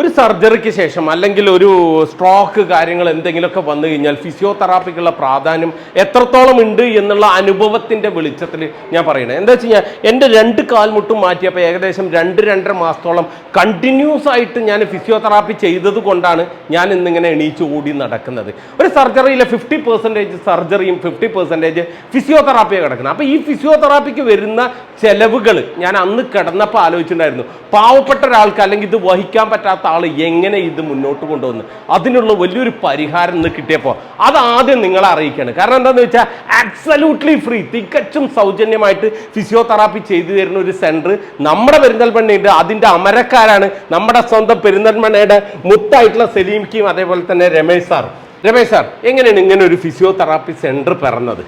ഒരു സർജറിക്ക് ശേഷം അല്ലെങ്കിൽ ഒരു സ്ട്രോക്ക് കാര്യങ്ങൾ എന്തെങ്കിലുമൊക്കെ വന്നു കഴിഞ്ഞാൽ ഫിസിയോതെറാപ്പിക്കുള്ള പ്രാധാന്യം എത്രത്തോളം ഉണ്ട് എന്നുള്ള അനുഭവത്തിന്റെ വെളിച്ചത്തിൽ ഞാൻ പറയണത് എന്താ വെച്ച് കഴിഞ്ഞാൽ എന്റെ രണ്ട് കാൽമുട്ടും മാറ്റിയപ്പോൾ ഏകദേശം രണ്ട് രണ്ടര മാസത്തോളം കണ്ടിന്യൂസ് ആയിട്ട് ഞാൻ ഫിസിയോതെറാപ്പി ചെയ്തത് കൊണ്ടാണ് ഞാൻ ഇന്നിങ്ങനെ എണീച്ച് ഓടി നടക്കുന്നത്. ഒരു സർജറിയിലെ ഫിഫ്റ്റി പെർസെന്റേജ് സർജറിയും ഫിഫ്റ്റി പെർസെന്റേജ് ഫിസിയോതെറാപ്പിയാണ് കിടക്കുന്നത്. അപ്പോൾ ഈ ഫിസിയോതെറാപ്പിക്ക് വരുന്ന ചെലവുകൾ ഞാൻ അന്ന് കിടന്നപ്പോൾ ആലോചിച്ചിട്ടുണ്ടായിരുന്നു. പാവപ്പെട്ട ഒരാൾക്ക് അല്ലെങ്കിൽ ഇത് വഹിക്കാൻ പറ്റാത്ത ആൾ എങ്ങനെ ഇത് മുന്നോട്ട് കൊണ്ടുവന്ന്? അതിനുള്ള വലിയൊരു പരിഹാരം ഇന്ന് കിട്ടിയപ്പോൾ അത് ആദ്യം നിങ്ങളെ അറിയിക്കുകയാണ് കാരണം എന്താണെന്ന് വെച്ചാൽ അബ്സല്യൂട്ട്ലി ഫ്രീ തികച്ചും സൗജന്യമായിട്ട് ഫിസിയോതെറാപ്പി ചെയ്തു തരുന്ന ഒരു സെന്റർ നമ്മുടെ പെരിന്തൽമണ്ണയുണ്ട്. അതിന്റെ അമരക്കാരാണ് നമ്മുടെ സ്വന്തം പെരിന്തൽമണ്ണയുടെ മുത്തായിട്ടുള്ള സലീംക്കും അതേപോലെ തന്നെ രമേശ് സാർ. രമേശ് സാർ എങ്ങനെയാണ് ഇങ്ങനെ ഒരു ഫിസിയോതെറാപ്പി സെന്റർ പിറന്നത്?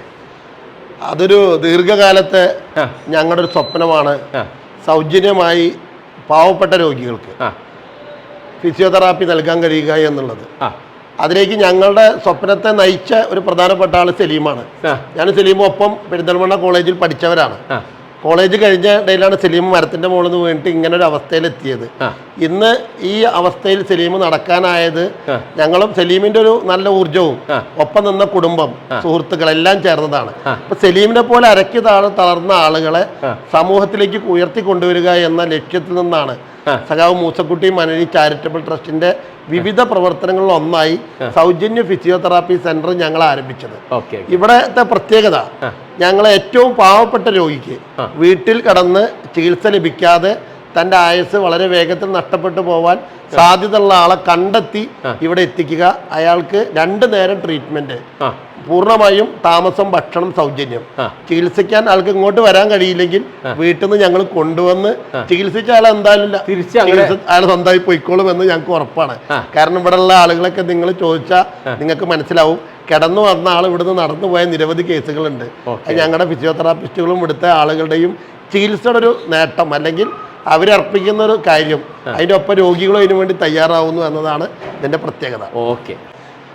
അതൊരു ദീർഘകാലത്തെ ഞങ്ങളുടെ ഒരു സ്വപ്നമാണ്. സൗജന്യമായി പാവപ്പെട്ട രോഗികൾക്ക്. ഫിസിയോതെറാപ്പി നൽകാൻ കഴിയുക എന്നുള്ളത്. അതിലേക്ക് ഞങ്ങളുടെ സ്വപ്നത്തെ നയിച്ച ഒരു പ്രധാനപ്പെട്ട ആൾ സലീമാണ്. ഞാൻ സലീമും ഒപ്പം പെരിന്തൽമണ്ണ കോളേജിൽ പഠിച്ചവരാണ്. കോളേജ് കഴിഞ്ഞ ഇടയിലാണ് സലീം മരത്തിന്റെ മുകളിൽ നിന്ന് വീണിട്ട് ഇങ്ങനെ ഒരു അവസ്ഥയിലെത്തിയത് ഇന്ന് ഈ അവസ്ഥയിൽ സലീം നടക്കാനായത് ഞങ്ങളും സലീമിന്റെ ഒരു നല്ല ഊർജവും ഒപ്പം നിന്ന കുടുംബം സുഹൃത്തുക്കൾ എല്ലാം ചേർന്നതാണ്. അപ്പൊ സലീമിനെ പോലെ അരക്കി താഴെ തളർന്ന ആളുകളെ സമൂഹത്തിലേക്ക് ഉയർത്തി കൊണ്ടുവരിക എന്ന ലക്ഷ്യത്തിൽ നിന്നാണ്. സഖാവ് മൂസക്കുട്ടി മനരി ചാരിറ്റബിൾ ട്രസ്റ്റിന്റെ വിവിധ പ്രവർത്തനങ്ങളിൽ ഒന്നായി സൗജന്യ ഫിസിയോതെറാപ്പി സെന്റർ ഞങ്ങൾ ആരംഭിച്ചത്. ഇവിടത്തെ പ്രത്യേകത. ഞങ്ങൾ ഏറ്റവും പാവപ്പെട്ട രോഗിക്ക് വീട്ടിൽ കടന്ന് ചികിത്സ ലഭിക്കാതെ തന്റെ ആയസ് വളരെ വേഗത്തിൽ നഷ്ടപ്പെട്ടു പോവാൻ സാധ്യതയുള്ള ആളെ കണ്ടെത്തി ഇവിടെ എത്തിക്കുക. അയാൾക്ക് രണ്ടു നേരം ട്രീറ്റ്മെന്റ് പൂർണമായും താമസം ഭക്ഷണം സൗജന്യം. ചികിത്സിക്കാൻ ആൾക്ക് ഇങ്ങോട്ട് വരാൻ കഴിയില്ലെങ്കിൽ വീട്ടിൽ നിന്ന് ഞങ്ങൾ കൊണ്ടുവന്ന് ചികിത്സിച്ച ആൾ എന്തായാലും അയാൾ സ്വന്തമായി പൊയ്ക്കോളും എന്ന് ഞങ്ങൾക്ക് ഉറപ്പാണ്. കാരണം കാരണം ഇവിടെയുള്ള ആളുകളൊക്കെ നിങ്ങൾ ചോദിച്ചാൽ നിങ്ങൾക്ക് മനസ്സിലാവും. കിടന്നു വന്ന ആൾ ഇവിടുന്ന് നടന്നു പോയ നിരവധി കേസുകളുണ്ട്. ഞങ്ങളുടെ ഫിസിയോതെറാപ്പിസ്റ്റുകളും ഇവിടുത്തെ ആളുകളുടെയും ചികിത്സയുടെ ഒരു നേട്ടം അല്ലെങ്കിൽ അവരർപ്പിക്കുന്ന ഒരു കാര്യം അതിന്റെ ഒപ്പം രോഗികളും അതിനു വേണ്ടി തയ്യാറാവുന്നു എന്നതാണ് ഇതിന്റെ പ്രത്യേകത. ഓക്കെ.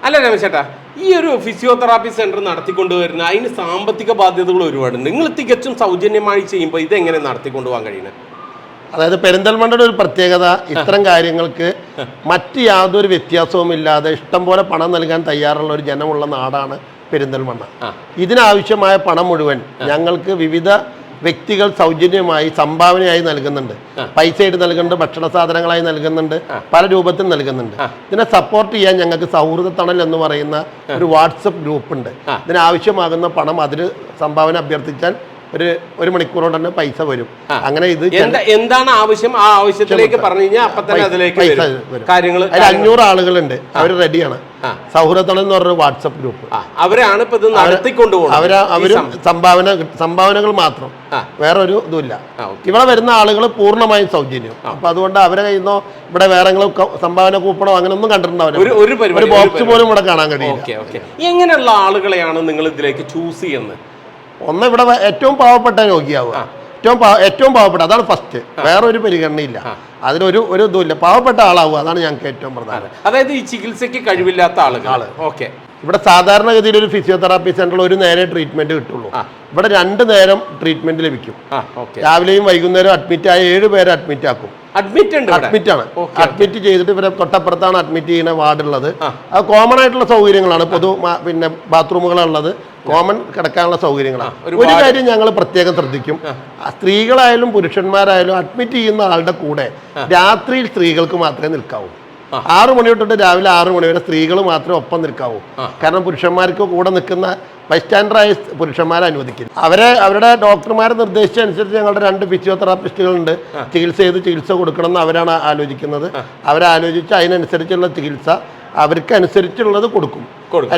അല്ല രമേശേട്ടാ ഈ ഒരു ഫിസിയോതെറാപ്പി സെന്റർ നടത്തിക്കൊണ്ടുവരുന്ന അതിന് സാമ്പത്തിക ബാധ്യതകൾ ഒരുപാട് നിങ്ങൾ തികച്ചും സൗജന്യമായി ചെയ്യുമ്പോൾ ഇതെങ്ങനെ നടത്തിക്കൊണ്ടുപോകാൻ കഴിയുന്നത് അതായത് പെരിന്തൽമണ്ണയുടെ ഒരു പ്രത്യേകത ഇത്തരം കാര്യങ്ങൾക്ക് മറ്റ് യാതൊരു വ്യത്യാസവും ഇല്ലാതെ ഇഷ്ടം പോലെ പണം നൽകാൻ തയ്യാറുള്ള ഒരു ജനമുള്ള നാടാണ് പെരിന്തൽമണ്ണ. ഇതിനാവശ്യമായ പണം മുഴുവൻ ഞങ്ങൾക്ക് വിവിധ വ്യക്തികൾ സൗജന്യമായി സംഭാവനയായി നൽകുന്നുണ്ട്. പൈസയായിട്ട് നൽകുന്നുണ്ട് ഭക്ഷണ സാധനങ്ങളായി നൽകുന്നുണ്ട് പല രൂപത്തിൽ നൽകുന്നുണ്ട്. ഇതിനെ സപ്പോർട്ട് ചെയ്യാൻ ഞങ്ങൾക്ക് സൗഹൃദ തണൽ എന്ന് പറയുന്ന ഒരു വാട്സപ്പ് ഗ്രൂപ്പ് ഉണ്ട്. ഇതിനാവശ്യമാകുന്ന പണം അതിന് സംഭാവന അഭ്യർത്ഥിച്ചാൽ ഒരു ഒരു മണിക്കൂർ കൊണ്ട് തന്നെ പൈസ വരും. അങ്ങനെ ഇത് എന്താണ് ആവശ്യം? ആ ആവശ്യത്തിലേക്ക് പറഞ്ഞു കഴിഞ്ഞാൽ അപ്പൊ തന്നെ അതിലേക്ക്. കാര്യങ്ങൾ അതിൽ അഞ്ഞൂറ് ആളുകളുണ്ട്. അവർ റെഡിയാണ്. സൗഹൃദത്തണം എന്ന് പറഞ്ഞ വാട്സപ്പ് ഗ്രൂപ്പ്. അവരാണ് ഇപ്പൊ ഇത് നടത്തിക്കൊണ്ടുപോകുന്നത് അവർ അവരും സംഭാവന സംഭാവനകൾ മാത്രം. വേറൊരു വേറെ ഒരു ഇതുമില്ല ഇവിടെ വരുന്ന ആളുകൾ പൂർണമായും സൗജന്യം. അപ്പൊ അതുകൊണ്ട് അവരെ കയ്യിൽ നിന്നോ ഇവിടെ വേറെ സംഭാവന കൂപ്പണോ അങ്ങനെ ഒന്നും കണ്ടിട്ടുണ്ടാവില്ല. ഒരു ബോക്സ്. പോലും ഇവിടെ കാണാൻ കഴിയില്ല. എങ്ങനെയുള്ള ആളുകളെയാണ് നിങ്ങൾ ഇതിലേക്ക് ചൂസ് ചെയ്യുന്നത്? ഒന്ന് ഇവിടെ ഏറ്റവും പാവപ്പെട്ട രോഗിയാവുക. ഏറ്റവും ഏറ്റവും പാവപ്പെട്ട അതാണ് ഫസ്റ്റ് വേറെ ഒരു പരിഗണനയില്ല. അതിനൊരു ഒരു ഇതുമില്ല. പാവപ്പെട്ട ആളാവുക അതാണ് ഞങ്ങൾക്ക് ഏറ്റവും പ്രധാനം. അതായത് ഈ ചികിത്സയ്ക്ക് കഴിവില്ലാത്ത ആളുകൾ. ഓക്കെ. ഇവിടെ സാധാരണഗതിയിൽ ഒരു ഫിസിയോതെറാപ്പി സെന്ററിൽ ഒരു നേരെ ട്രീറ്റ്മെന്റ് കിട്ടുള്ളൂ. ഇവിടെ രണ്ട് നേരം ട്രീറ്റ്മെന്റ് ലഭിക്കും. രാവിലെയും വൈകുന്നേരം അഡ്മിറ്റ് ആയ ഏഴ് പേരെ അഡ്മിറ്റ് ആക്കും. അഡ്മിറ്റ് ഉണ്ട് ഇവിടെ? അഡ്മിറ്റ് ആണ്. അഡ്മിറ്റ് ചെയ്തിട്ട് ഇവരെ തൊട്ടപ്പുറത്താണ് അഡ്മിറ്റ് ചെയ്യുന്ന വാർഡ് ഉള്ളത് അത് കോമൺ ആയിട്ടുള്ള സൗകര്യങ്ങളാണ്. പൊതു പിന്നെ ബാത്റൂമുകളുള്ളത് കോമൺ കിടക്കാനുള്ള സൗകര്യങ്ങളാണ് ഒരു കാര്യം ഞങ്ങൾ പ്രത്യേകം ശ്രദ്ധിക്കും. സ്ത്രീകളായാലും പുരുഷന്മാരായാലും അഡ്മിറ്റ് ചെയ്യുന്ന ആളുടെ കൂടെ രാത്രിയിൽ സ്ത്രീകൾക്ക് മാത്രമേ നിൽക്കാവൂ. ആറു മണി തൊട്ടിട്ട് രാവിലെ ആറു മണി വരെ സ്ത്രീകൾ മാത്രമേ ഒപ്പം നിൽക്കാവൂ. കാരണം പുരുഷന്മാർക്ക് കൂടെ നിൽക്കുന്ന ബൈസ്റ്റാൻഡറായ പുരുഷന്മാരെ അനുവദിക്കില്ല. അവരെ അവരുടെ ഡോക്ടർമാരെ നിർദ്ദേശിച്ചനുസരിച്ച് ഞങ്ങളുടെ രണ്ട് ഫിസിയോതെറാപ്പിസ്റ്റുകളുണ്ട് ചികിത്സ ചെയ്ത് ചികിത്സ കൊടുക്കണമെന്ന് അവരാണ് ആലോചിക്കുന്നത്. അവരാലോചിച്ച് അതിനനുസരിച്ചുള്ള ചികിത്സ അവർക്ക് അനുസരിച്ചുള്ളത് കൊടുക്കും.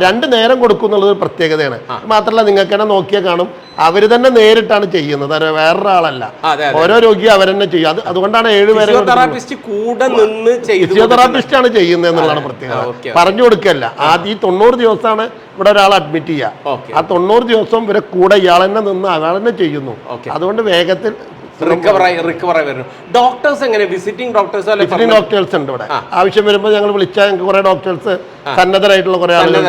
രണ്ട് നേരം കൊടുക്കും എന്നുള്ളത് ഒരു പ്രത്യേകതയാണ്. മാത്രമല്ല നിങ്ങൾക്ക് തന്നെ നോക്കിയാൽ കാണും. അവർ തന്നെ നേരിട്ടാണ് ചെയ്യുന്നത്. അത് വേറൊരാളല്ല. ഓരോ രോഗിയും അവരെന്നെ ചെയ്യും. അത് അതുകൊണ്ടാണ് ഏഴുപേരെ ഫിസിയോതെറാപ്പിസ്റ്റ് ആണ് ചെയ്യുന്നത് എന്നുള്ളതാണ് പ്രത്യേകത. പറഞ്ഞു കൊടുക്കല്ല. ആദ്യം ഈ തൊണ്ണൂറ് ദിവസമാണ് ഇവിടെ ഒരാൾ അഡ്മിറ്റ് ചെയ്യുക. ആ തൊണ്ണൂറ് ദിവസം ഇവരെ കൂടെ ഇയാൾ തന്നെ നിന്ന് അയാൾ തന്നെ ചെയ്യുന്നു. അതുകൊണ്ട് വേഗത്തിൽ റിക്കവറായി റിക്കവറായി വരുന്നു ഡോക്ടേഴ്സ് എങ്ങനെ? വിസിറ്റിംഗ് ഡോക്ടേഴ്സ് അല്ലെ ഡോക്ടേഴ്സ് ഉണ്ട് ഇവിടെ. ആവശ്യം വരുമ്പോൾ ഞങ്ങൾ വിളിച്ചാൽ ഞങ്ങൾക്ക് കുറെ ഡോക്ടേഴ്സ് സന്നദ്ധരായിട്ടുള്ള കുറെ ആളുകൾ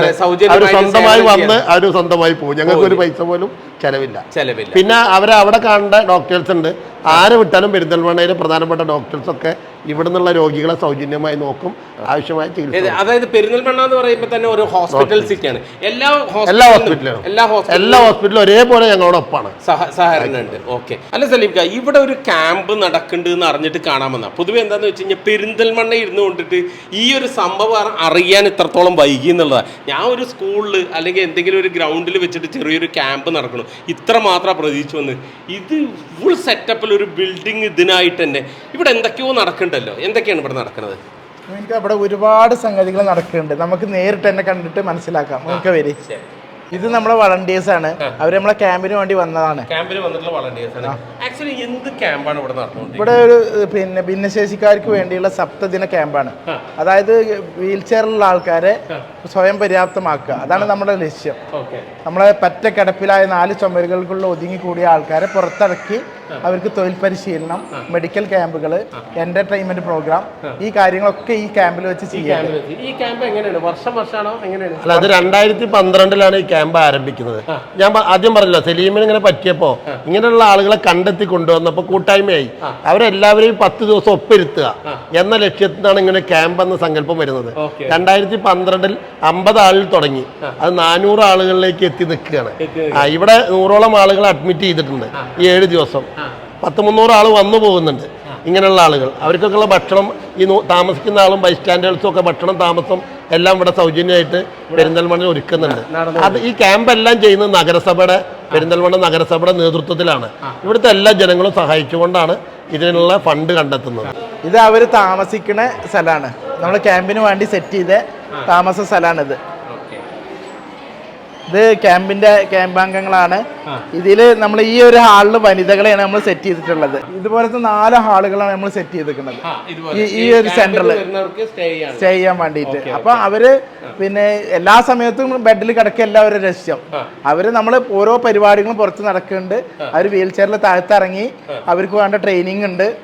അവർ സ്വന്തമായി വന്ന് അവർ സ്വന്തമായി പോകും. ഞങ്ങൾക്ക് ഒരു പൈസ പോലും ചെലവില്ല. ചെലവില്ല. പിന്നെ അവരെ അവിടെ കാണേണ്ട ഡോക്ടേഴ്സ് ഉണ്ട്. ആരെ വിട്ടാലും പെരിന്തൽമണ്ണയിലെ പ്രധാനപ്പെട്ട ഡോക്ടേഴ്സ് ഒക്കെ ഇവിടെ നിന്നുള്ള രോഗികളെ സൗജന്യമായി നോക്കും ആവശ്യമായ ചികിത്സ അതായത് പെരിന്തൽമണ്ണ എന്ന് പറയുമ്പോൾ തന്നെ ഒരു ഹോസ്പിറ്റൽ സിറ്റിയാണ് എല്ലാ എല്ലാ ഹോസ്പിറ്റലിലും എല്ലാ ഹോസ്പിറ്റലും എല്ലാ ഹോസ്പിറ്റലും ഒരേപോലെ ഞങ്ങളോടൊപ്പമാണ് ഒപ്പാണ് സഹകരണം ഉണ്ട് ഓക്കെ അല്ല സലീം ക ഇവിടെ ഒരു ക്യാമ്പ് നടക്കുന്നുണ്ട് എന്ന് അറിഞ്ഞിട്ട് കാണാൻ വന്ന. പൊതുവെ എന്താന്ന് വെച്ച് കഴിഞ്ഞാൽ പെരിന്തൽമണ്ണ ഇരുന്ന് കൊണ്ടിട്ട് ഈ ഒരു സംഭവം അറിയാൻ ഇത്രത്തോളം വൈകി എന്നുള്ളതാണ് ഞാൻ ഒരു സ്കൂളിൽ അല്ലെങ്കിൽ എന്തെങ്കിലും ഒരു ഗ്രൗണ്ടിൽ വെച്ചിട്ട് ചെറിയൊരു ക്യാമ്പ് നടക്കണം. ഇത്ര മാത്രം പ്രതീക്ഷിച്ചു വന്ന്. ഇത് ഫുൾ സെറ്റപ്പിൽ ഒരു ബിൽഡിംഗ് ഇതിനായിട്ട് തന്നെ. ഇവിടെ എന്തൊക്കെയോ നടക്കണ്ടല്ലോ എന്തൊക്കെയാണ് ഇവിടെ നടക്കുന്നത്? നിങ്ങൾക്ക് അവിടെ ഒരുപാട് സംഗതികൾ നടക്കുന്നുണ്ട്. നമുക്ക് നേരിട്ട് തന്നെ കണ്ടിട്ട് മനസ്സിലാക്കാം. നമുക്ക് വരി. ഇത് നമ്മളെ വളണ്ടിയേഴ്സ് ആണ്. അവർ നമ്മളെ ക്യാമ്പിന് വേണ്ടി വന്നതാണ്. വന്നിട്ടുള്ള വളണ്ടിയേഴ്സ് ആക്ച്വലി എന്ത് ക്യാമ്പാണ് ഇവിടെ ഇവിടെ ഒരു പിന്നെ ഭിന്നശേഷിക്കാർക്ക് വേണ്ടിയുള്ള സപ്തദിന ക്യാമ്പാണ് അതായത് വീൽ ചെയറിലുള്ള ആൾക്കാരെ സ്വയം പര്യാപ്തമാക്കുക. അതാണ് നമ്മുടെ ലക്ഷ്യം. നമ്മളെ പറ്റ കിടപ്പിലായ നാല് ചുമരുകൾക്കുള്ള ഒതുങ്ങി കൂടിയ ആൾക്കാരെ പുറത്തിറക്കി അവർക്ക് തൊഴിൽ പരിശീലനം മെഡിക്കൽ ക്യാമ്പുകൾ എന്റർടൈൻമെന്റ് പ്രോഗ്രാം ഈ കാര്യങ്ങളൊക്കെ ഈ ക്യാമ്പിൽ വെച്ച് ചെയ്യാം ഈ ക്യാമ്പ് എങ്ങനെയാണ് വർഷം വർഷമാണോ എങ്ങനെയാണ് അല്ല അത് രണ്ടായിരത്തി പന്ത്രണ്ടിലാണ് ഈ ക്യാമ്പ് ആരംഭിക്കുന്നത്. ഞാൻ ആദ്യം പറഞ്ഞില്ല സലീമിന് ഇങ്ങനെ പറ്റിയപ്പോ ഇങ്ങനെയുള്ള ആളുകളെ കണ്ടെത്തി കൊണ്ടുവന്നപ്പോ കൂട്ടായ്മയായി. അവരെല്ലാവരെയും പത്ത് ദിവസം ഒപ്പിരുത്തുക എന്ന ലക്ഷ്യത്തിനാണ് ഇങ്ങനെ ക്യാമ്പ് എന്ന സങ്കല്പം വരുന്നത്. രണ്ടായിരത്തി പന്ത്രണ്ടിൽ അമ്പത് ആളിൽ തുടങ്ങി അത് നാനൂറ് ആളുകളിലേക്ക് എത്തി നിൽക്കുകയാണ്. ഇവിടെ നൂറോളം ആളുകൾ അഡ്മിറ്റ് ചെയ്തിട്ടുണ്ട് ഈ ഏഴ് ദിവസം. പത്ത് മുന്നൂറ് ആൾ വന്നു പോകുന്നുണ്ട് ഇങ്ങനെയുള്ള ആളുകൾ. അവർക്കൊക്കെയുള്ള ഭക്ഷണം ഈ താമസിക്കുന്ന ആളും ബൈസ്റ്റാൻഡേഴ്സും ഒക്കെ ഭക്ഷണം താമസം എല്ലാം ഇവിടെ സൗജന്യമായിട്ട് പെരിന്തൽമണ്ണ ഒരുക്കുന്നുണ്ട്. അത് ഈ ക്യാമ്പ് എല്ലാം ചെയ്യുന്നത് നഗരസഭയുടെ പെരിന്തൽമണ്ണ നഗരസഭയുടെ നേതൃത്വത്തിലാണ്. ഇവിടുത്തെ എല്ലാ ജനങ്ങളും സഹായിച്ചുകൊണ്ടാണ് ഇതിനുള്ള ഫണ്ട് കണ്ടെത്തുന്നത്. ഇത് അവർ താമസിക്കുന്ന സ്ഥലമാണ് നമ്മൾ ക്യാമ്പിന് വേണ്ടി സെറ്റ് ചെയ്ത താമസ സ്ഥലമാണിത് ഇത് ക്യാമ്പിന്റെ ക്യാമ്പാംഗങ്ങളാണ്. ഇതിൽ നമ്മൾ ഈ ഒരു ഹാളിൽ വനിതകളെയാണ് നമ്മൾ സെറ്റ് ചെയ്തിട്ടുള്ളത്. ഇതുപോലത്തെ നാല് ഹാളുകളാണ് നമ്മൾ സെറ്റ് ചെയ്തിരിക്കുന്നത്. ഈ- ഈ ഒരു സെന്ററിൽ സ്റ്റേ ചെയ്യാൻ. വേണ്ടിയിട്ട്. അപ്പൊ അവർ പിന്നെ എല്ലാ സമയത്തും ബെഡിൽ കിടക്കല്ല എല്ലാവരും രഹസ്യം അവർ നമ്മൾ ഓരോ പരിപാടികളും പുറത്ത് നടക്കുന്നുണ്ട്. അവർ വീൽ ചെയറിൽ താഴ്ത്തിറങ്ങി അവർക്ക് വേണ്ട ട്രെയിനിങ് ഉണ്ട്.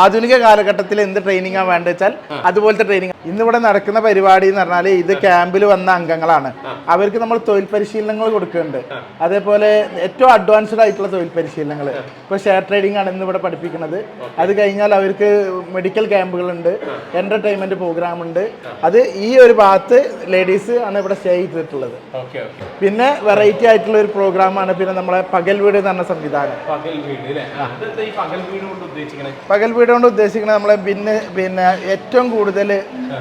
ആധുനിക കാലഘട്ടത്തിൽ എന്ത് ട്രെയിനിങ് ആണ് വേണ്ടത് വെച്ചാൽ അതുപോലത്തെ ട്രെയിനിങ് ഇന്നിവിടെ നടക്കുന്ന പരിപാടി എന്ന് പറഞ്ഞാൽ ഇത് ക്യാമ്പിൽ വന്ന അംഗങ്ങളാണ്. അവർക്ക് നമ്മൾ തൊഴിൽ പരിശീലനങ്ങൾ കൊടുക്കുന്നുണ്ട്. അതേപോലെ ഏറ്റവും അഡ്വാൻസ്ഡ് ആയിട്ടുള്ള തൊഴിൽ പരിശീലനങ്ങൾ. ഇപ്പോൾ ഷെയർ ട്രേഡിംഗ് ആണ് ഇന്നിവിടെ പഠിപ്പിക്കുന്നത്. അത് കഴിഞ്ഞാൽ അവർക്ക് മെഡിക്കൽ ക്യാമ്പുകളുണ്ട് എന്റർടൈൻമെന്റ് പ്രോഗ്രാം ഉണ്ട്. അത് ഈ ഒരു ഭാഗത്ത് ലേഡീസ് ആണ് ഇവിടെ സ്റ്റേ ചെയ്തിട്ടുള്ളത്. പിന്നെ വെറൈറ്റി ആയിട്ടുള്ള ഒരു പ്രോഗ്രാമാണ് പിന്നെ നമ്മളെ പകൽ വീട് എന്ന് പറഞ്ഞ സംവിധാനം. പകൽ വീട് കൊണ്ട് ഉദ്ദേശിക്കുന്നത് നമ്മളെ പിന്നെ പിന്നെ ഏറ്റവും കൂടുതൽ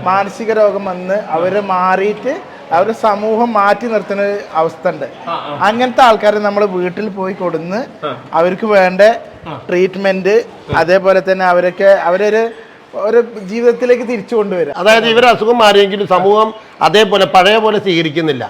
മാനസിക രോഗം വന്ന് അവർ മാറിയിട്ട് അവർ സമൂഹം മാറ്റി നിർത്തുന്ന ഒരു അവസ്ഥ ഉണ്ട് അങ്ങനത്തെ ആൾക്കാരെ നമ്മൾ വീട്ടിൽ പോയി കൊടുന്ന് അവർക്ക് വേണ്ട ട്രീറ്റ്മെന്റ് അതേപോലെ തന്നെ അവരൊക്കെ അവരൊരു ഒരു ജീവിതത്തിലേക്ക് തിരിച്ചു കൊണ്ടുവരിക. അതായത് ഇവരെ അസുഖം മാറിയെങ്കിലും സമൂഹം അതേപോലെ പഴയ പോലെ സ്വീകരിക്കുന്നില്ല.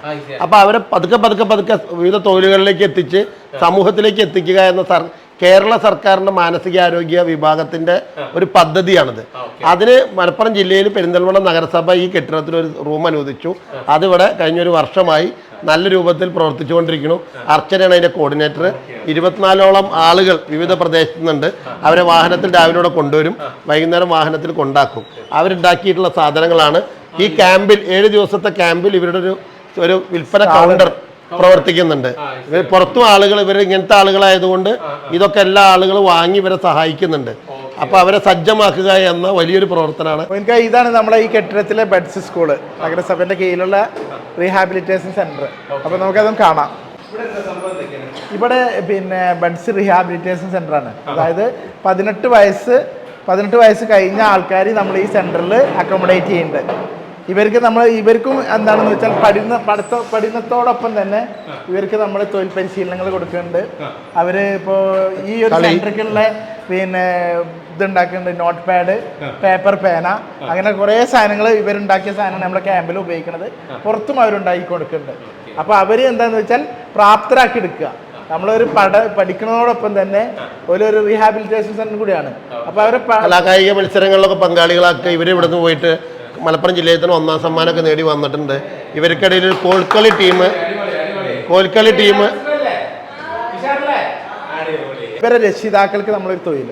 അപ്പൊ അവരെ പതുക്കെ പതുക്കെ പതുക്കെ വിവിധ തൊഴിലുകളിലേക്ക് എത്തിച്ച് സമൂഹത്തിലേക്ക് എത്തിക്കുക എന്ന സർ കേരള സർക്കാരിന്റെ മാനസികാരോഗ്യ വിഭാഗത്തിന്റെ ഒരു പദ്ധതിയാണിത്. അതിന് മലപ്പുറം ജില്ലയിൽ പെരിന്തൽമണ്ണ നഗരസഭ ഈ കെട്ടിടത്തിൽ ഒരു റൂം അനുവദിച്ചു. അതിവിടെ കഴിഞ്ഞൊരു വർഷമായി നല്ല രൂപത്തിൽ പ്രവർത്തിച്ചുകൊണ്ടിരിക്കുന്നു. അർച്ചനയാണ് അതിന്റെ കോർഡിനേറ്റർ ഇരുപത്തിനാലോളം ആളുകൾ വിവിധ പ്രദേശത്തു നിന്നുണ്ട്. അവരെ വാഹനത്തിൽ രാവിലെ ഇവിടെ കൊണ്ടുവരും. വൈകുന്നേരം വാഹനത്തിൽ കൊണ്ടാക്കും. അവരുണ്ടാക്കിയിട്ടുള്ള സാധനങ്ങളാണ്. ഈ ക്യാമ്പിൽ ഏഴ് ദിവസത്തെ ക്യാമ്പിൽ ഇവരുടെ ഒരു ഒരു വിൽപ്പന കൗണ്ടർ പ്രവർത്തിക്കുന്നുണ്ട്. ഇവർ പുറത്തും ആളുകൾ ഇവർ ഇങ്ങനത്തെ ആളുകളായതുകൊണ്ട് ഇതൊക്കെ എല്ലാ ആളുകളും വാങ്ങി ഇവരെ സഹായിക്കുന്നുണ്ട്. അപ്പൊ അവരെ സജ്ജമാക്കുക എന്ന വലിയൊരു പ്രവർത്തനമാണ്. എനിക്ക് ഇതാണ് നമ്മുടെ ഈ കെട്ടിടത്തിലെ ബെഡ്സ് സ്കൂൾ നഗരസഭന്റെ കീഴിലുള്ള റീഹാബിലിറ്റേഷൻ സെന്റർ അപ്പൊ നമുക്കതും കാണാം. ഇവിടെ പിന്നെ ബെഡ്സ് റീഹാബിലിറ്റേഷൻ സെന്റർ ആണ്. അതായത് പതിനെട്ട് വയസ്സ് പതിനെട്ട് വയസ്സ് കഴിഞ്ഞ ആൾക്കാർ നമ്മൾ ഈ സെന്ററിൽ അക്കോമഡേറ്റ് ചെയ്യുന്നുണ്ട്. ഇവർക്ക് നമ്മൾ ഇവർക്കും എന്താണെന്ന് വെച്ചാൽ പഠന പഠിത്ത പഠനത്തോടൊപ്പം തന്നെ ഇവർക്ക് നമ്മൾ തൊഴിൽ പരിശീലനങ്ങൾ കൊടുക്കുന്നുണ്ട്. അവർ ഇപ്പോൾ ഈ ഒരു സെന്ററിലുള്ള പിന്നെ ഇതുണ്ടാക്കുന്നുണ്ട് നോട്ട് പാഡ് പേപ്പർ പേന അങ്ങനെ കുറേ സാധനങ്ങൾ ഇവരുണ്ടാക്കിയ സാധനങ്ങൾ നമ്മുടെ ക്യാമ്പിൽ ഉപയോഗിക്കുന്നത്. പുറത്തും അവരുണ്ടാക്കി കൊടുക്കുന്നുണ്ട്. അപ്പോൾ അവർ എന്താന്ന് വെച്ചാൽ പ്രാപ്തരാക്കി എടുക്കുക. നമ്മളൊരു പഠ പഠിക്കുന്നതോടൊപ്പം തന്നെ ഒരു റീഹാബിലിറ്റേഷൻ സെന്റർ കൂടിയാണ്. അപ്പോൾ അവരെ കലാകായിക മത്സരങ്ങളിലൊക്കെ പങ്കാളികളാക്കി ഇവർ ഇവിടുന്ന് പോയിട്ട് മലപ്പുറം ജില്ലയിൽ തന്നെ ഒന്നാം സമ്മാനമൊക്കെ നേടി വന്നിട്ടുണ്ട്. ഇവർക്കിടയിൽ ഒരു കോൽക്കളി ടീം കോൽക്കളി ടീം. ഇവരെ രക്ഷിതാക്കൾക്ക് നമ്മളൊരു തൊഴിൽ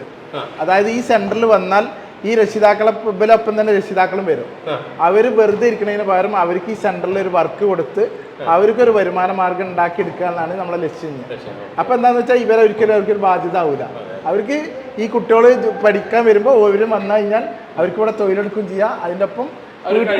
അതായത് ഈ സെന്ററിൽ വന്നാൽ ഈ രക്ഷിതാക്കളെ ഇവലൊപ്പം തന്നെ രക്ഷിതാക്കളും വരും. അവർ വെറുതെ ഇരിക്കുന്നതിന് പകരം അവർക്ക് ഈ സെന്ററിൽ ഒരു വർക്ക് കൊടുത്ത് അവർക്കൊരു വരുമാന മാർഗം ഉണ്ടാക്കി എടുക്കുക എന്നാണ് നമ്മളെ ലക്ഷ്യം. അപ്പൊ എന്താണെന്ന് വെച്ചാൽ ഇവരൊരിക്കലും അവർക്കൊരു ബാധ്യത ആവില്ല അവർക്ക് ഈ കുട്ടികൾ പഠിക്കാൻ വരുമ്പോൾ ഓവരും വന്നു കഴിഞ്ഞാൽ അവർക്ക് ഇവിടെ തൊഴിലെടുക്കുകയും ചെയ്യാം. അതിന്റെ ഒപ്പം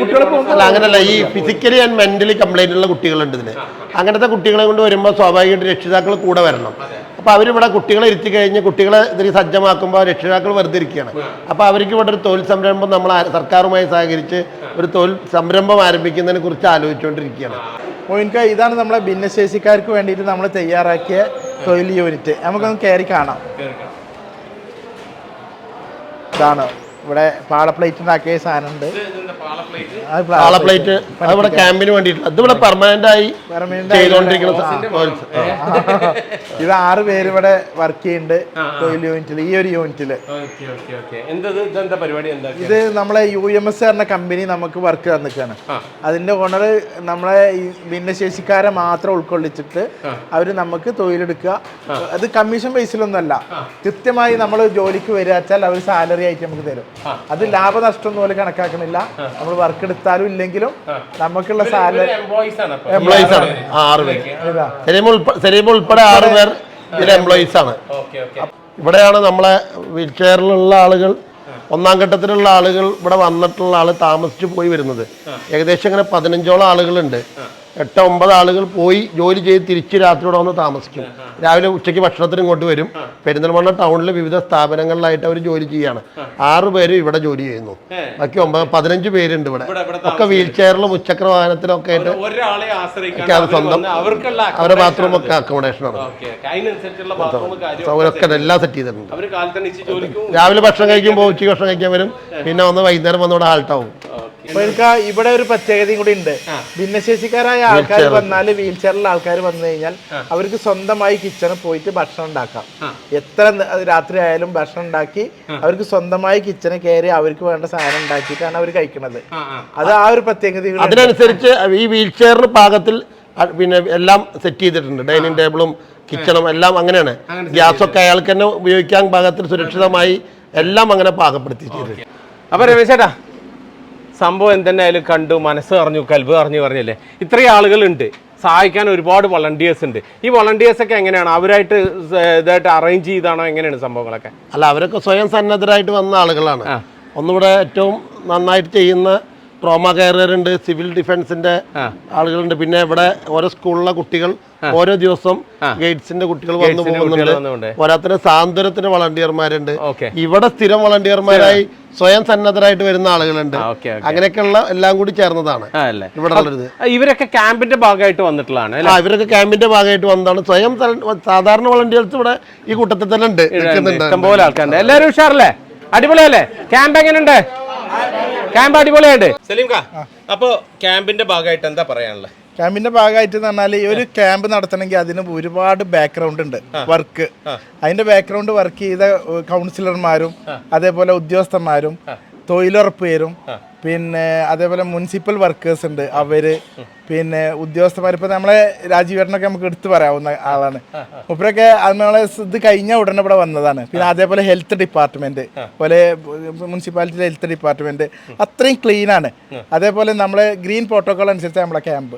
കുട്ടികളെ അല്ല അങ്ങനല്ല. ഈ ഫിസിക്കലി ആൻഡ് മെന്റലി കംപ്ലൈന്റ് ഉള്ള കുട്ടികളുണ്ട് ഇതിന് അങ്ങനത്തെ കുട്ടികളെ കൊണ്ട് വരുമ്പോൾ സ്വാഭാവികമായിട്ട് രക്ഷിതാക്കൾ കൂടെ വരണം. അപ്പൊ അവരിവിടെ കുട്ടികളെ ഇരുത്തി കഴിഞ്ഞ് കുട്ടികളെ ഇതിൽ സജ്ജമാക്കുമ്പോൾ രക്ഷിതാക്കൾ വെറുതെ ഇരിക്കുകയാണ്. അപ്പൊ അവർക്ക് ഇവിടെ ഒരു തൊഴിൽ സംരംഭം നമ്മൾ സർക്കാരുമായി സഹകരിച്ച് ഒരു തൊഴിൽ സംരംഭം ആരംഭിക്കുന്നതിനെ കുറിച്ച് ആലോചിച്ചുകൊണ്ടിരിക്കുകയാണ്. മോയിൻക ഇതാണ് നമ്മളെ ഭിന്നശേഷിക്കാർക്ക് വേണ്ടിയിട്ട് നമ്മൾ തയ്യാറാക്കിയ തൊഴിൽ യൂണിറ്റ്. നമുക്കൊന്ന് കയറി കാണാം. ഇതാണ് ഇവിടെ പാളപ്ലേറ്റിന് ഉണ്ടാക്കിയ കേസ് ആനുണ്ട് ആളെ പ്ലേറ്റ് അതിവിടെ ക്യാമ്പിന് വേണ്ടിയിട്ട് അതിവിടെ പെർമനന്റ് ആയി ആ. ഇത് ആറ് പേര് ഇവിടെ വർക്ക് ചെയ്യുന്നുണ്ട്. തൊഴിൽ യൂണിറ്റിൽ ഈ ഒരു യൂണിറ്റിൽ ഓക്കെ ഓക്കെ ഓക്കെ എന്തത് ഇതെന്താ പരിപാടി? എന്താ ഇത് നമ്മളെ യു എം എസ് പറഞ്ഞ കമ്പനി നമുക്ക് വർക്ക് തന്നിക്കാണ് അതിന്റെ ഓണർ നമ്മളെ ഈ ഭിന്നശേഷിക്കാരെ മാത്രം ഉൾക്കൊള്ളിച്ചിട്ട് അവർ നമുക്ക് തൊഴിലെടുക്കുക. അത് കമ്മീഷൻ ബേസിലൊന്നുമല്ല കൃത്യമായി നമ്മൾ ജോലിക്ക് വരിക വെച്ചാൽ അവർ സാലറി ആയിട്ട് നമുക്ക് തരും. അത് ലാഭനഷ്ടം പോലെ കണക്കാക്കണില്ല. നമ്മൾ വർക്ക് എടുത്താലും ഇല്ലെങ്കിലും നമുക്കുള്ള സാലറി എംപ്ലോയീസ് ആണ് ആറ് പേര്. ഉൾപ്പെടെ ആറ് പേർ ഇതിൽ എംപ്ലോയീസ് ആണ്. Okay okay. ഇവിടെയാണ് നമ്മളെ വീൽ ചെയറിലുള്ള ആളുകൾ ഒന്നാം ഘട്ടത്തിലുള്ള ആളുകൾ ഇവിടെ വന്നിട്ടുള്ള ആൾ താമസിച്ചു പോയി വരുന്നത്. ഏകദേശം ഇങ്ങനെ പതിനഞ്ചോളം ആളുകളുണ്ട്. എട്ട് ഒമ്പത് ആളുകൾ പോയി ജോലി ചെയ്ത് തിരിച്ച് രാത്രി ഇവിടെ വന്ന് താമസിക്കും. രാവിലെ ഉച്ചയ്ക്ക് ഭക്ഷണത്തിന് ഇങ്ങോട്ട് വരും. പെരിന്തൽമണ്ണ ടൗണിലെ വിവിധ സ്ഥാപനങ്ങളിലായിട്ട് അവർ ജോലി ചെയ്യാണ്. ആറ് പേര് ഇവിടെ ജോലി ചെയ്യുന്നു. ബാക്കി ഒമ്പത് പതിനഞ്ച് പേരുണ്ട് ഇവിടെ. ഒക്കെ വീൽ ചെയറിലും ഉച്ചക്ര വാഹനത്തിലൊക്കെ ആയിട്ട് അത് സ്വന്തം അവരുടെ ബാത്റൂം ഒക്കെ അക്കോമഡേഷൻ ആണ്. സൗകര്യമൊക്കെ എല്ലാം സെറ്റ് ചെയ്തിട്ടുണ്ട്. രാവിലെ ഭക്ഷണം കഴിക്കുമ്പോൾ ഉച്ചയ്ക്ക് ഭക്ഷണം കഴിക്കാൻ വരും. പിന്നെ വന്ന് വൈകുന്നേരം വന്നോടെ ആൾട്ടാവും എനിക്ക് ഇവിടെ ഒരു പ്രത്യേകതയും കൂടി ഉണ്ട്. ഭിന്നശേഷിക്കാരായ ആൾക്കാർ വന്നാൽ വീൽ ചെയറിലുള്ള ആൾക്കാർ വന്നു കഴിഞ്ഞാൽ അവർക്ക് സ്വന്തമായി കിച്ചണിൽ പോയിട്ട് ഭക്ഷണം ഉണ്ടാക്കാം. എത്ര രാത്രി ആയാലും ഭക്ഷണം ഉണ്ടാക്കി അവർക്ക് സ്വന്തമായി കിച്ചണിൽ കയറി അവർക്ക് വേണ്ട സാധനം ഉണ്ടാക്കിയിട്ടാണ് അവർ കഴിക്കുന്നത് അത് ആ ഒരു പ്രത്യേകത അതിനനുസരിച്ച് ഈ വീൽ ചെയറിന് പാകത്തിൽ പിന്നെ എല്ലാം സെറ്റ് ചെയ്തിട്ടുണ്ട്. ഡൈനിങ് ടേബിളും കിച്ചണും എല്ലാം അങ്ങനെയാണ്. ഗ്യാസൊക്കെ അയാൾക്ക് തന്നെ ഉപയോഗിക്കാൻ പാകത്തിൽ സുരക്ഷിതമായി എല്ലാം അങ്ങനെ പാകപ്പെടുത്തിയിട്ടുണ്ട്. അപ്പൊ രമേശേട്ടാ സംഭവം എന്തെന്നായാലും കണ്ടു മനസ്സ് അറിഞ്ഞു കൽബ് അറിഞ്ഞു പറഞ്ഞില്ലേ? ഇത്രയും ആളുകളുണ്ട്. സഹായിക്കാൻ ഒരുപാട് വളണ്ടിയേഴ്സ് ഉണ്ട്. ഈ വളണ്ടിയേഴ്സ് ഒക്കെ എങ്ങനെയാണ്? അവരായിട്ട് ഇതായിട്ട് അറേഞ്ച് ചെയ്താണോ? എങ്ങനെയാണ് സംഭവങ്ങളൊക്കെ? അല്ല അവരൊക്കെ സ്വയം സന്നദ്ധരായിട്ട് വന്ന ആളുകളാണ്. ഒന്നുകൂടെ ഏറ്റവും നന്നായിട്ട് ചെയ്യുന്ന ട്രോമ കെയറുണ്ട് സിവിൽ ഡിഫൻസിന്റെ ആളുകളുണ്ട്. പിന്നെ ഇവിടെ ഓരോ സ്കൂളിലെ കുട്ടികൾ ഓരോ ദിവസം ഗേറ്റ്സിന്റെ കുട്ടികൾ വന്നു. പോകുന്നുണ്ട്. പോരാത്തിന് സാന്ത്വനത്തിന് വളണ്ടിയർമാരുണ്ട്. ഇവിടെ സ്ഥിരം വളണ്ടിയർമാരായി സ്വയം സന്നദ്ധരായിട്ട് വരുന്ന ആളുകളുണ്ട്. അങ്ങനെയൊക്കെയുള്ള എല്ലാം കൂടി ചേർന്നതാണ് ഇവിടെ ഉള്ളത്. ഇവരൊക്കെ ക്യാമ്പിന്റെ ഭാഗമായിട്ട് വന്നിട്ടുള്ളതാണ് ഇവരൊക്കെ ക്യാമ്പിന്റെ ഭാഗമായിട്ട് വന്നതാണ്. സ്വയം സാധാരണ വളണ്ടിയേഴ്സ് ഇവിടെ ഈ കൂട്ടത്തിൽ തന്നെ ഉണ്ട്. എല്ലാവരും ഉഷാറല്ലേ? അടിപൊളിയല്ലേ? ക്യാമ്പ് എങ്ങനെയുണ്ട്? ക്യാമ്പ് അടിപൊളിയായിട്ട്. സലീം കാ അപ്പൊ ക്യാമ്പിന്റെ ഭാഗമായിട്ട് എന്താ പറയാനുള്ളത് ക്യാമ്പിന്റെ ഭാഗമായിട്ട് എന്ന് പറഞ്ഞാൽ ഈ ഒരു ക്യാമ്പ് നടത്തണമെങ്കിൽ അതിന് ഒരുപാട് ബാക്ക്ഗ്രൗണ്ട് ഉണ്ട് വർക്ക് അതിന്റെ ബാക്ക്ഗ്രൗണ്ട് വർക്ക് ചെയ്ത കൗൺസിലർമാരും അതേപോലെ ഉദ്യോഗസ്ഥന്മാരും തൊഴിലുറപ്പുകാരും പിന്നെ അതേപോലെ മുനിസിപ്പൽ വർക്കേഴ്സ് ഉണ്ട്. അവർ പിന്നെ ഉദ്യോഗസ്ഥന്മാർ ഇപ്പൊ നമ്മളെ രാജീവേട്ടനൊക്കെ നമുക്ക് എടുത്തു പറയാവുന്ന ആളാണ്. മുപ്പരൊക്കെ നമ്മളെ ഇത് കഴിഞ്ഞ ഉടനെ ഇവിടെ വന്നതാണ്. പിന്നെ അതേപോലെ ഹെൽത്ത് ഡിപ്പാർട്ട്മെന്റ് പോലെ മുനിസിപ്പാലിറ്റിയിലെ ഹെൽത്ത് ഡിപ്പാർട്ട്മെന്റ് അത്രയും ക്ലീൻ ആണ്. അതേപോലെ നമ്മളെ ഗ്രീൻ പ്രോട്ടോകോൾ അനുസരിച്ച് നമ്മളെ ക്യാമ്പ്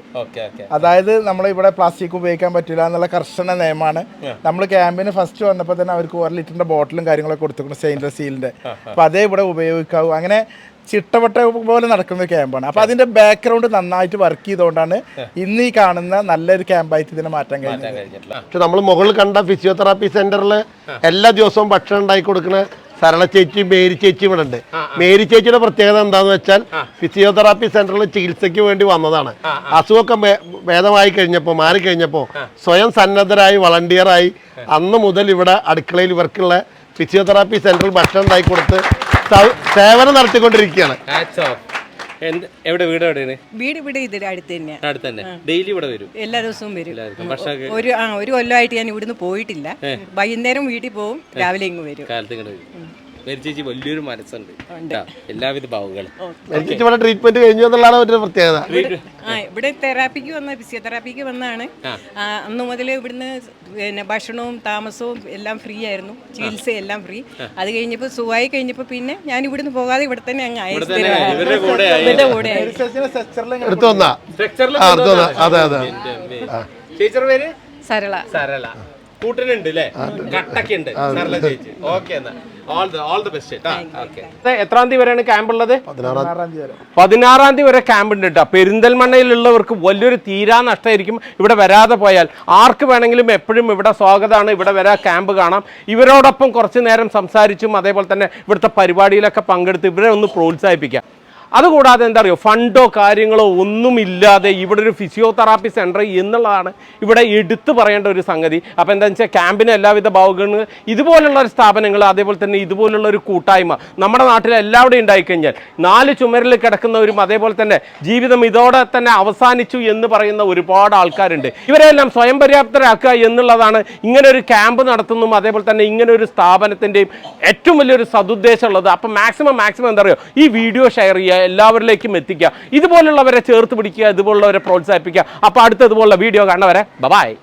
അതായത് നമ്മൾ ഇവിടെ പ്ലാസ്റ്റിക് ഉപയോഗിക്കാൻ പറ്റില്ല എന്നുള്ള കർശന നിയമമാണ്. നമ്മൾ ക്യാമ്പിന് ഫസ്റ്റ് വന്നപ്പോൾ തന്നെ അവർക്ക് ഒരു ലിറ്ററിന്റെ ബോട്ടിലും കാര്യങ്ങളൊക്കെ കൊടുത്തിട്ടുണ്ട് സ്റ്റെയിൻലെസ് സ്റ്റീലിന്റെ അപ്പൊ അതേ ഇവിടെ ഉപയോഗിക്കാവൂ. അങ്ങനെ ചിട്ടവട്ട പോലെ നടക്കുന്ന ഒരു ക്യാമ്പാണ് അപ്പൊ അതിന്റെ ബാക്ക്ഗ്രൗണ്ട് നന്നായിട്ട് വർക്ക് ചെയ്തുകൊണ്ടാണ് ഇന്ന് ഈ കാണുന്ന നല്ലൊരു ക്യാമ്പായിട്ട് ഇതിനെ മാറ്റാൻ കഴിഞ്ഞു പക്ഷെ നമ്മൾ മുകളിൽ കണ്ട ഫിസിയോതെറാപ്പി സെന്ററിൽ എല്ലാ ദിവസവും ഭക്ഷണം ഉണ്ടാക്കി കൊടുക്കുന്ന സരള ചേച്ചി മേരി ചേച്ചി ഇവിടെ ഉണ്ട്. മേരി ചേച്ചിയുടെ പ്രത്യേകത എന്താന്ന് വെച്ചാൽ ഫിസിയോതെറാപ്പി സെന്ററിൽ ചികിത്സയ്ക്ക് വേണ്ടി വന്നതാണ്. അസുഖമൊക്കെ ഭേദമായി കഴിഞ്ഞപ്പോൾ മാറി കഴിഞ്ഞപ്പോൾ സ്വയം സന്നദ്ധരായി വളണ്ടിയറായി അന്ന് മുതൽ ഇവിടെ അടുക്കളയിൽ ഇവർക്കുള്ള ഫിസിയോതെറാപ്പി സെന്ററിൽ ഭക്ഷണം ഉണ്ടാക്കി കൊടുത്ത് സേവനം നടത്തിക്കൊണ്ടിരിക്കുകയാണ്. എവിടെ വീട് എവിടെയാണ്? വീട് ഇവിടെ ഇതിൽ അടുത്ത് തന്നെയാണ് അടുത്ത് തന്നെ ഡെയിലി ഇവിടെ വരും? എല്ലാ ദിവസവും വരും. ഒരു ആ ഒരു കൊല്ലമായിട്ട് ഞാൻ ഇവിടുന്ന് പോയിട്ടില്ല. വൈകുന്നേരം വീട്ടിൽ പോവും രാവിലെ ഇങ്ങ് വരും. കാലത്ത് വരും. മേരി ചേച്ചി വലിയൊരു മനസ്സുണ്ട്. എല്ലാവിധ ഭാവങ്ങളും ഇവിടെ ട്രീറ്റ്മെന്റ് കഴിഞ്ഞു എന്നുള്ളതാണ് ഒരു പ്രത്യേകത. ആ ഇവിടെ തെറാപ്പിക്ക് വന്ന ഫിസിയോതെറാപ്പിക്ക് വന്നാണ് അന്ന് മുതൽ ഇവിടുന്ന് പിന്നെ ഭക്ഷണവും താമസവും എല്ലാം ഫ്രീ ആയിരുന്നു. ചികിത്സയെല്ലാം ഫ്രീ അത് കഴിഞ്ഞപ്പോൾ സുഖമായി കഴിഞ്ഞപ്പോൾ പിന്നെ ഞാൻ ഇവിടുന്ന് പോകാതെ ഇവിടെ തന്നെ അങ്ങ് അയച്ചു. അതെ അതെ. സരള. സരള. കൂട്ടിനുണ്ട് അല്ലേ കട്ടൊക്കെ ഉണ്ട്. നല്ല ചേച്ചി. ഓക്കെ എന്നാ. All the all the best എത്രാം തീയതി വരെയാണ് ക്യാമ്പ് ഉള്ളത്? പതിനാറാം ആറാം തീയതി വരെ. പതിനാറാം തീയതി വരെ ക്യാമ്പ് ഉണ്ട് കേട്ടോ. പെരിന്തൽമണ്ണയിലുള്ളവർക്ക് വലിയൊരു തീരാ നഷ്ടമായിരിക്കും ഇവിടെ വരാതെ പോയാൽ. ആർക്ക് വേണമെങ്കിലും എപ്പോഴും ഇവിടെ സ്വാഗതമാണ്. ഇവിടെ വരാ ക്യാമ്പ് കാണാം. ഇവരോടൊപ്പം കുറച്ച് നേരം സംസാരിച്ചും അതേപോലെ തന്നെ ഇവിടുത്തെ പരിപാടിയിലൊക്കെ പങ്കെടുത്ത് ഇവരെ ഒന്ന് പ്രോത്സാഹിപ്പിക്കാം. അതുകൂടാതെ എന്താ പറയുക ഫണ്ടോ കാര്യങ്ങളോ ഒന്നുമില്ലാതെ ഇവിടെ ഒരു ഫിസിയോതെറാപ്പി സെന്റർ എന്നുള്ളതാണ് ഇവിടെ എടുത്തു പറയേണ്ട ഒരു സംഗതി. അപ്പോൾ എന്താണെന്ന് വെച്ചാൽ ക്യാമ്പിന് എല്ലാവിധ ഭാഗങ്ങൾ ഇതുപോലുള്ള ഒരു സ്ഥാപനങ്ങൾ അതേപോലെ തന്നെ ഇതുപോലുള്ള ഒരു കൂട്ടായ്മ നമ്മുടെ നാട്ടിൽ എല്ലാവിടെയും ഉണ്ടായിക്കഴിഞ്ഞാൽ നാല് ചുമരിൽ കിടക്കുന്നവരും അതേപോലെ തന്നെ ജീവിതം ഇതോടെ തന്നെ അവസാനിച്ചു എന്ന് പറയുന്ന ഒരുപാട് ആൾക്കാരുണ്ട്. ഇവരെല്ലാം സ്വയം പര്യാപ്തരാക്കുക എന്നുള്ളതാണ് ഇങ്ങനെ ഒരു ക്യാമ്പ് നടത്തുന്നതും അതേപോലെ തന്നെ ഇങ്ങനെ ഒരു സ്ഥാപനത്തിന്റെയും ഏറ്റവും വലിയൊരു സതുദ്ദേശമുള്ളത് അപ്പം മാക്സിമം മാക്സിമം എന്താ പറയുക ഈ വീഡിയോ ഷെയർ ചെയ്യുക എല്ലാവരിലേക്കും എത്തിക്കുക. ഇതുപോലുള്ളവരെ ചേർത്ത് പിടിക്കുക ഇതുപോലുള്ളവരെ പ്രോത്സാഹിപ്പിക്കുക. അപ്പോൾ അടുത്തതുപോലുള്ള വീഡിയോ കാണുന്നവരെ ബബായ്